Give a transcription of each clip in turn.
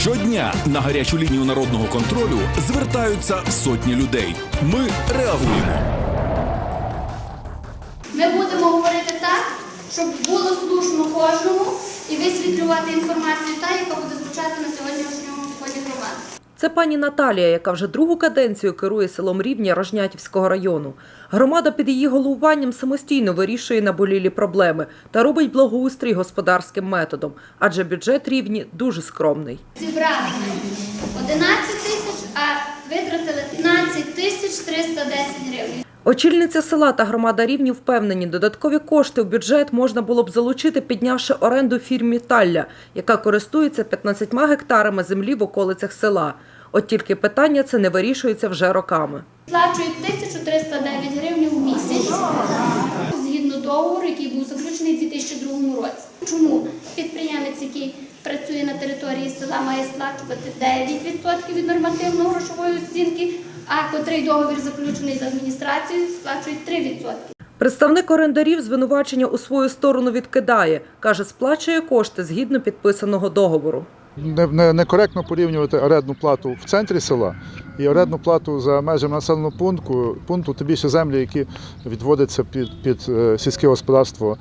Щодня на гарячу лінію народного контролю звертаються сотні людей. Ми реагуємо. Ми будемо говорити так, щоб було слушно кожному і висвітлювати інформацію та, яка буде звучати на сьогоднішньому. Це пані Наталія, яка вже другу каденцію керує селом Рівня Рожнятівського району. Громада під її головуванням самостійно вирішує наболілі проблеми та робить благоустрій господарським методом, адже бюджет рівні дуже скромний. Зібрали 11 тисяч, а витратили 15 тисяч 310 гривень. Очільниця села та громада рівні впевнені, додаткові кошти в бюджет можна було б залучити, піднявши оренду фірмі Талля, яка користується 15 гектарами землі в околицях села. От тільки питання це не вирішується вже роками. Сплачують 1309 гривень в місяць згідно договору, який був заключений у 2002 році. Чому підприємець, який працює на території села, має сплачувати 9% від нормативно грошової оцінки, а котрий договір заключений з адміністрацією, сплачують 3%. Представник орендарів звинувачення у свою сторону відкидає. Каже, сплачує кошти згідно підписаного договору. Не, не, некоректно порівнювати орендну плату в центрі села і орендну плату за межами населеного пункту, пункту тим більше землі, які відводяться під, під е, сільське господарство.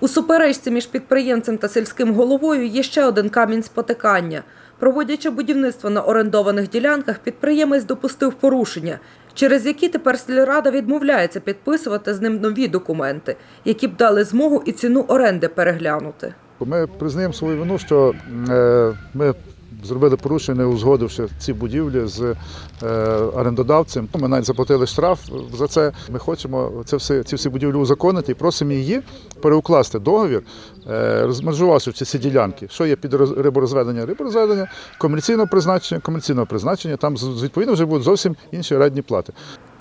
У суперечці між підприємцем та сільським головою є ще один камінь спотикання. Проводячи будівництво на орендованих ділянках, підприємець допустив порушення, через які тепер сільрада відмовляється підписувати з ним нові документи, які б дали змогу і ціну оренди переглянути. Ми признаємо свою вину, що е, ми зробили порушення, узгодивши ці будівлі з е, орендодавцем. Ми навіть заплатили штраф за це. Ми хочемо це все, ці всі будівлі узаконити і просимо її переукласти договір, е, розмежувавши ці всі ділянки. Що є під риборозведення? Риборозведення, комерційного призначення, комерційного призначення. Там відповідно вже будуть зовсім інші орендні плати.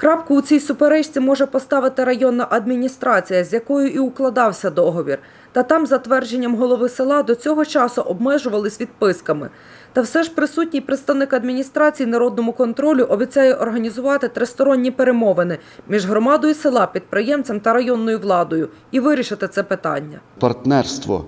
Крапку у цій суперечці може поставити районна адміністрація, з якою і укладався договір. Та там, за твердженням голови села, до цього часу обмежувались відписками. Та все ж присутній представник адміністрації народному контролю обіцяє організувати тристоронні перемовини між громадою села, підприємцем та районною владою і вирішити це питання. партнерство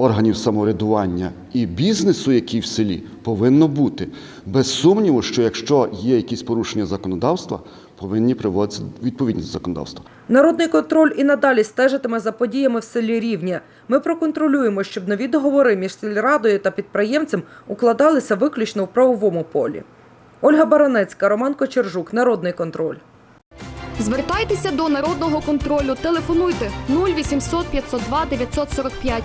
органів самоврядування і бізнесу, який в селі, повинно бути. Без сумніву, що якщо є якісь порушення законодавства, повинні приводитися відповідність законодавства. Народний контроль і надалі стежитиме за подіями в селі Рівня. Ми проконтролюємо, щоб нові договори між сільрадою та підприємцем укладалися виключно в правовому полі. Ольга Баранецька, Роман Кочержук, Народний контроль. Звертайтеся до народного контролю. Телефонуйте 0800 502 945